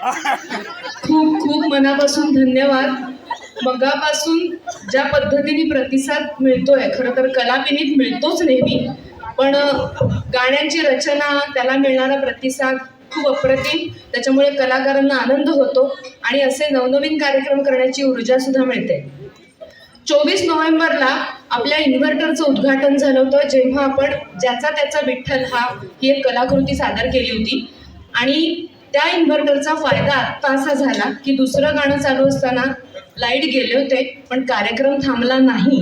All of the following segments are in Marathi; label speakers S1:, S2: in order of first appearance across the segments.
S1: खूप खूप मनापासून धन्यवाद. मगापासून ज्या पद्धतीने प्रतिसाद मिळतोय खरं तर कलापिनीत मिळतोच नेहमी पण गाण्यांची रचना त्याला मिळणारा प्रतिसाद खूप अप्रतिम. त्याच्यामुळे कलाकारांना आनंद होतो आणि असे नवनवीन कार्यक्रम करण्याची ऊर्जा सुद्धा मिळते. चोवीस नोव्हेंबरला आपल्या इन्व्हर्टरचं उद्घाटन झालं होतं जेव्हा आपण ज्याचा त्याचा विठ्ठल हा ही एक कलाकृती सादर केली होती. आणि त्या इन्व्हर्टरचा फायदा आत्ता असा झाला की दुसरं गाणं चालू असताना लाइट गेले होते पण कार्यक्रम थांबला नाही.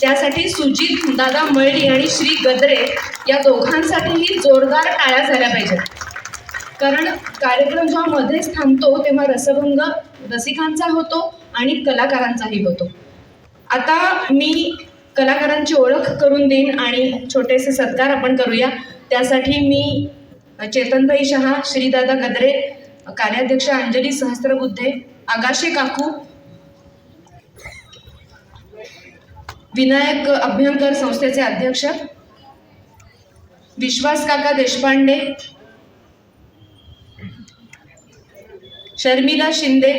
S1: त्यासाठी सुजित दादा मळी आणि श्री गद्रे या दोघांसाठीही जोरदार टाळ्या झाल्या पाहिजेत. कारण कार्यक्रम जेव्हा मध्येच थांबतो तेव्हा रसभंग रसिकांचा होतो आणि कलाकारांचाही होतो. आता मी कलाकारांची ओळख करून देईन आणि छोटेसे सत्कार आपण करूया. त्यासाठी मी चेतनभाई शहा श्रीदादा गद्रे कार्याध्यक्ष अंजली सहस्त्रबुद्धे आगाशे काकू विनायक अभ्यंकर संस्थेचे अध्यक्ष विश्वास काका देशपांडे शर्मिला शिंदे.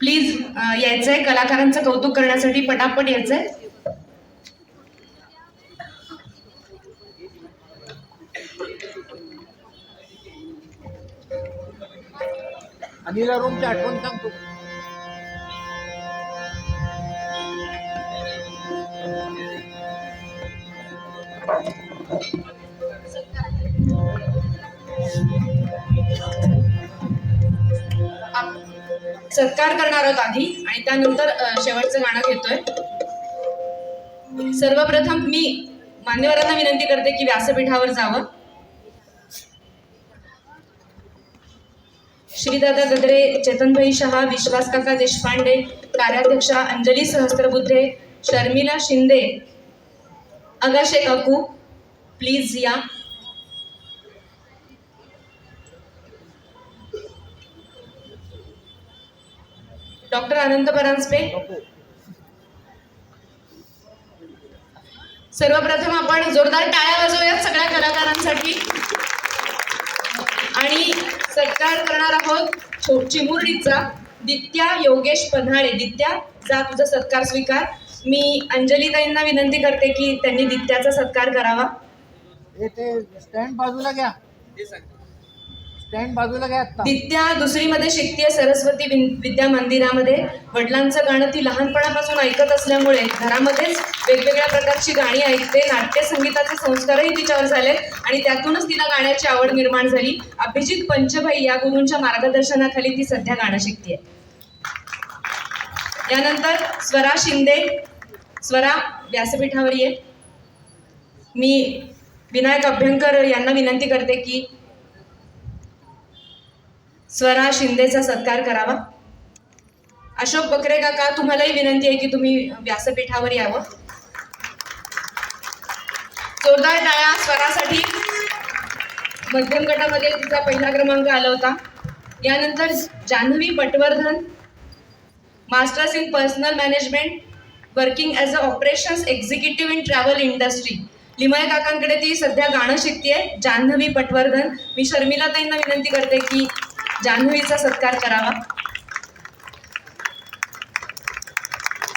S1: प्लीज यायचंय कलाकारांचं कौतुक करण्यासाठी पटापट यायचंय.
S2: अनिला रूमची आठवण सांगतो.
S1: सत्कार करणार आहोत आधी आणि त्यानंतर शेवटचं गाणं घेतोय. सर्वप्रथम मी मान्यवरांना विनंती करते की व्यासपीठावर जावं. श्रीदादा गद्रे चेतनभाई शहा विश्वासकाका देशपांडे कार्याध्यक्षा अंजली सहस्त्रबुद्धे शर्मिला शिंदे अगाशे काकू प्लीज या. डॉक्टर अनंत परांजपे. सर्वप्रथम आपण जोरदार टाळ्या वाजवूयात सगळ्या कलाकारांसाठी. सत्कार करणार आहोत. चिमुरडीचा दित्या योगेश पन्हाळे. दित्या जा तुझा सत्कार स्वीकार. मी अंजलीताईंना विनंती करते की त्यांनी दित्याचा सत्कार करावा.
S2: हे ते स्टँड बाजूला घ्या. स्टँड बाजूला घ्या आता
S1: दित्या दुसरीमध्ये शिकतीये सरस्वती विन- विद्या मंदिरामध्ये. वडिलांचं गाणं ती लहानपणापासून ऐकत असल्यामुळे घरामध्येच वेगवेगळ्या प्रकारची गाणी ऐकते. नाट्य संगीताचे संस्कारही तिच्यावर झाले आणि त्यातूनच तिला गाण्याची आवड निर्माण झाली. अभिजित पंचभाई या गुरूंच्या मार्गदर्शनाखाली ती सध्या गाणं शिकतीये. यानंतर स्वरा शिंदे स्वरा व्यासपीठावर ये मी विनायक अभ्यंकर यांना विनंती करते की स्वरा शिंदेचा सत्कार करावा. अशोक बकरे काका तुम्हालाही विनंती आहे की तुम्ही व्यासपीठावर यावं? जोरदार टाळ्या स्वरासाठी. मध्यम गटामध्ये तिचा पहिला क्रमांक आला होता. यानंतर Janhavi Patwardhan masters in personal management working as a operations executive in travel industry. Limaye काकांकडे ती सध्या गाणं शिकते जान्हवी पटवर्धन. मी शर्मिलाताईंना विनंती करते की जान्हवीचा सत्कार करावा.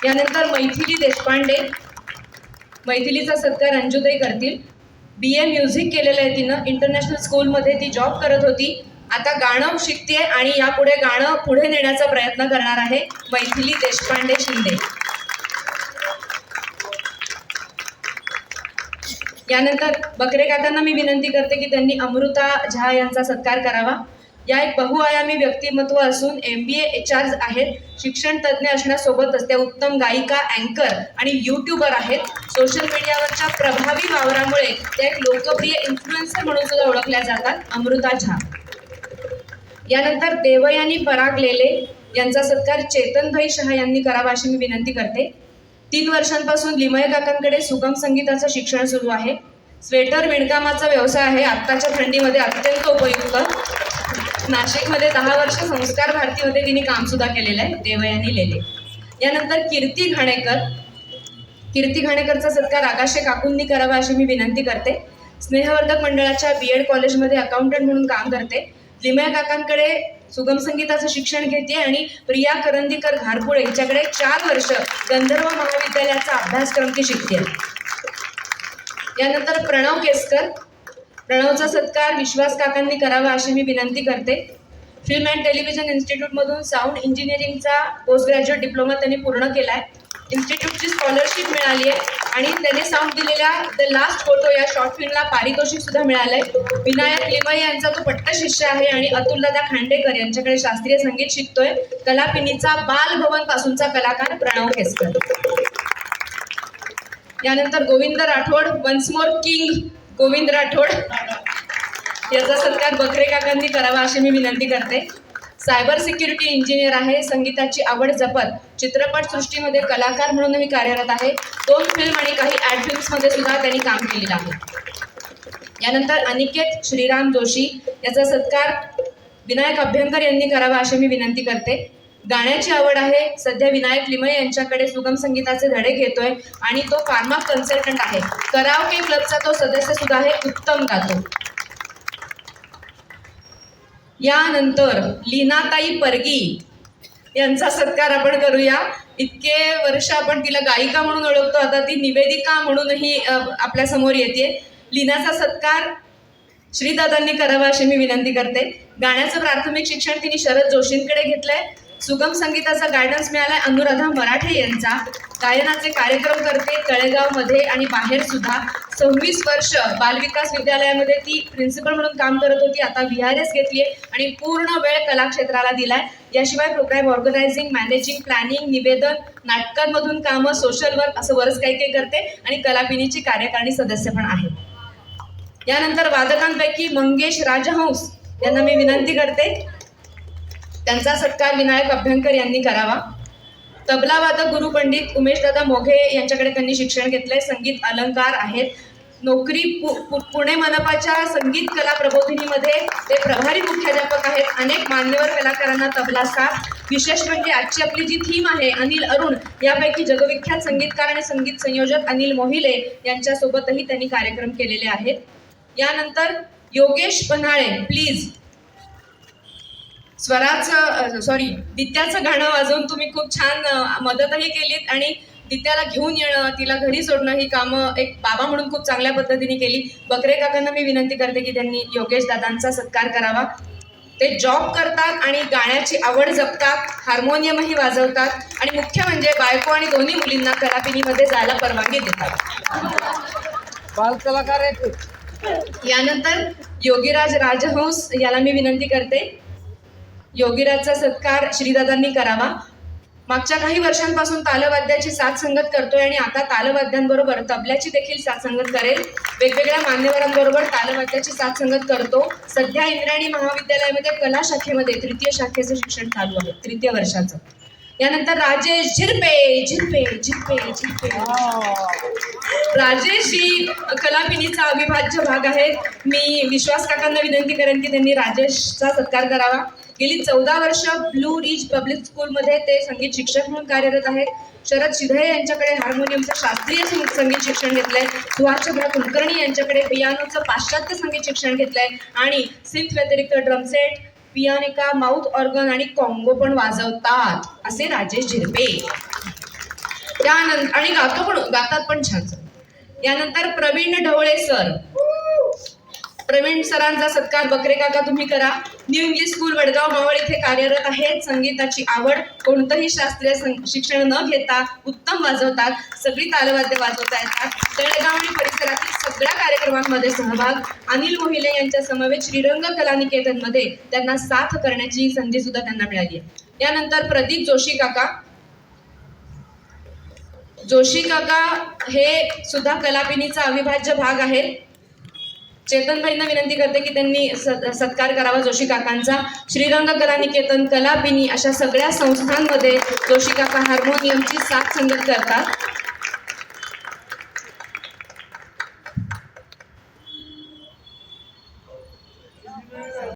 S1: यानंतर मैथिली देशपांडे. मैथिलीचा सत्कार अंजुताई करतील. बी ए म्युझिक केलेलं आहे तिनं. इंटरनॅशनल स्कूलमध्ये ती जॉब करत होती. आता गाणं शिकते आणि यापुढे गाणं पुढे नेण्याचा प्रयत्न करणार आहे मैथिली देशपांडे शिंदे. यानंतर बकरे काकांना मी विनंती करते की त्यांनी अमृता झा यांचा सत्कार करावा. या एक बहुआयामी व्यक्तिमत्व असून M B A H R आहेत. शिक्षण तज्ज्ञ असण्यासोबतच त्या उत्तम गायिका अँकर आणि यूट्यूबर आहेत. सोशल मीडियावरच्या प्रभावी वावरामुळे त्या एक लोकप्रिय इन्फ्लुएन्सर म्हणून सुद्धा ओळखल्या जातात अमृता झा. यानंतर देवयानी पराग लेले यांचा सत्कार चेतनभाई शहा यांनी करावा अशी मी विनंती करते. तीन वर्षांपासून लिमय काकांकडे सुगम संगीताचं शिक्षण सुरू आहे. स्वेटर विणकामाचा व्यवसाय आहे. आत्ताच्या थंडीमध्ये अत्यंत उपयुक्त. नाशिकमध्ये दहा वर्ष संस्कार भारतीमध्ये तिने काम सुद्धा केलेलं आहे देवयानी लेले यानंतर कीर्ती घाणेकर. कीर्ती घाणेकरचा सत्कार आकाशे काकूंनी करावा अशी मी विनंती करते. स्नेहवर्धक मंडळाच्या बी एड कॉलेजमध्ये अकाउंटंट म्हणून काम करते. लिमया काकांकडे सुगम संगीताचं शिक्षण घेते आणि प्रिया करंदीकर घारपुळे हिच्याकडे चार वर्ष गंधर्व महाविद्यालयाचा अभ्यासक्रम ती शिकते. यानंतर प्रणव केसकर. प्रणवचा सत्कार विश्वास काकांनी करावा अशी मी विनंती करते. फिल्म अँड टेलिव्हिजन इन्स्टिट्यूटमधून साऊंड इंजिनिअरिंगचा पोस्ट ग्रॅज्युएट डिप्लोमा त्यांनी पूर्ण केला आहे इन्स्टिट्यूटची स्कॉलरशिप मिळाली आहे आणि त्याने साऊंड दिलेल्या द लास्ट फोटो या शॉर्ट फिल्मला पारितोषिक सुद्धा मिळालं आहे विनायक लिमय यांचा तो पट्ट शिष्य आहे आणि अतुलदादा खांडेकर यांच्याकडे शास्त्रीय संगीत शिकतोय. कलापिनीचा बालभवन पासूनचा कलाकार प्रणव केसकर यानंतर Govind Rathod once more king Govind Rathod. याचा सत्कार बकरे काकांनी करावा अशी मी विनंती करते. सायबर सिक्युरिटी इंजिनियर आहे संगीताची आवड जपत चित्रपट सृष्टीमध्ये कलाकार म्हणूनही कार्यरत आहे. दोन फिल्म आणि काही ॲड फिल्म्समध्ये सुद्धा त्यांनी काम केलेलं आहे. यानंतर अनिकेत श्रीराम जोशी याचा सत्कार विनायक अभ्यंकर यांनी करावा अशी मी विनंती करते. गाण्याची आवड आहे. सध्या विनायक लिमय यांच्याकडे सुगम संगीताचे धडे घेतोय आणि तो फार्मा कन्सल्टंट आहे. कराओके क्लबचा तो सदस्य सुद्धा आहे उत्तम गातो यानंतर लीनाताई परगी यांचा सत्कार आपण करूया. इतके वर्ष आपण तिला गायिका म्हणून ओळखतो. आता ती निवेदिका म्हणूनही आपल्यासमोर येते. लीनाचा सत्कार श्रीदादांनी करावा अशी मी विनंती करते. गाण्याचं प्राथमिक शिक्षण तिने शरद जोशींकडे घेतलंय. सुगम संगीताचा गायडन्स मिळालाय. अनुराधा मराठे यांचा. गायनाचे कार्यक्रम करते तळेगावमध्ये आणि बाहेर सुद्धा. सव्वीस वर्ष बालविकास विद्यालयामध्ये ती प्रिन्सिपल म्हणून काम करत होती. आता व्ही आर एस घेतली आणि पूर्ण वेळ कलाक्षेत्राला दिलाय. याशिवाय प्रोग्राम ऑर्गनायझिंग मॅनेजिंग प्लॅनिंग निवेदन नाटकांमधून कामं सोशल वर्क असं बरंच काही काही करते आणि कलापिनीची कार्यकारिणी सदस्य पण आहे. यानंतर वादकांपैकी मंगेश राजहंस यांना मी विनंती करते. त्यांचा सत्कार विनायक अभ्यंकर यांनी करावा. तबलावादक गुरु पंडित उमेशदादा मोघे यांच्याकडे त्यांनी शिक्षण घेतलंय. संगीत अलंकार आहेत. नोकरी पु, पु, पुणे मनपाच्या संगीत कला प्रबोधिनीमध्ये ते प्रभारी मुख्याध्यापक आहेत. अनेक मान्यवर कलाकारांना तबला साथ. विशेष म्हणजे आजची आपली जी थीम आहे अनिल अरुण यापैकी जगविख्यात संगीतकार आणि संगीत संयोजक अनिल मोहिले यांच्यासोबतही त्यांनी कार्यक्रम केलेले आहेत. यानंतर योगेश पन्हाळे प्लीज स्वराचं सॉरी दित्याचं गाणं वाजवून तुम्ही खूप छान मदतही केलीत आणि दित्याला घेऊन येणं तिला घरी सोडणं ही कामं एक बाबा म्हणून खूप चांगल्या पद्धतीने केली. बकरे काकांना मी विनंती करते की त्यांनी योगेश दादांचा सत्कार करावा. ते जॉब करतात आणि गाण्याची आवड जपतात हार्मोनियमही वाजवतात आणि मुख्य म्हणजे बायको आणि दोन्ही मुलींना कलापिनीमध्ये जायला परवानगी देतात.
S2: बाल कलाकार आहेत ते.
S1: यानंतर योगीराज राजहंस याला मी विनंती करते योगीराजचा सत्कार श्रीदादांनी करावा. मागच्या काही वर्षांपासून तालवाद्याची साथ संगत करतोय आणि आता तालवाद्यांबरोबर तबल्याची देखील साथ संगत करेल. वेगवेगळ्या मान्यवरांबरोबर तालवाद्याची साथ संगत करतो. सध्या इंद्रायणी महाविद्यालयामध्ये कला शाखेमध्ये तृतीय शाखेचं शिक्षण चालू आहे तृतीय वर्षाचं. यानंतर राजेश झिरपे झिरपे झिरपे झिरपे. राजेश ही कलापिनीचा अविभाज्य भाग आहे. मी विश्वास काकांना विनंती करेन की त्यांनी राजेशचा सत्कार करावा. गेली चौदा वर्ष ब्लू रिच पब्लिक स्कूलमध्ये ते संगीत शिक्षक म्हणून कार्यरत आहेत. शरद शिधळे यांच्याकडे हार्मोनियमचं शास्त्रीय संगीत शिक्षण घेतलंय. सुहासचंद्र कुलकर्णी यांच्याकडे पियानोचं पाश्चात्य संगीत शिक्षण घेतलंय. आणि सिंथ व्यतिरिक्त drum set pianica mouth organ आणि कॉंगो पण वाजवतात असे राजेश झिरपे. त्यानंतर आणि गातो पण गातात पण छान यानंतर प्रवीण ढवळे सर प्रवीण सरांचा सत्कार बकरे काका तुम्ही करा. New English school Vadgaon Maval इथे कार्यरत आहेत. संगीताची आवड कोणतंही शास्त्रीय सं- शिक्षण न घेता उत्तम वाजवतात. सगळी तालवाद्य वाजवता येतात. तळेगाव आणि परिसरातील सगळ्या कार्यक्रमांमध्ये सहभाग. अनिल मोहिले यांच्या समवेत श्रीरंग कला निकेतनमध्ये त्यांना साथ करण्याची संधी सुद्धा त्यांना मिळाली आहे. यानंतर प्रदीप जोशी काका. जोशी काका हे सुद्धा कलापिनीचा अविभाज्य भाग आहेत. चेतनभाईंना विनंती करते की त्यांनी सत्कार करावा जोशी काकांचा. श्रीरंग कला निकेतन कलापिनी अशा सगळ्या संस्थांमध्ये जोशी काका हार्मोनियमची साथ संगत करतात.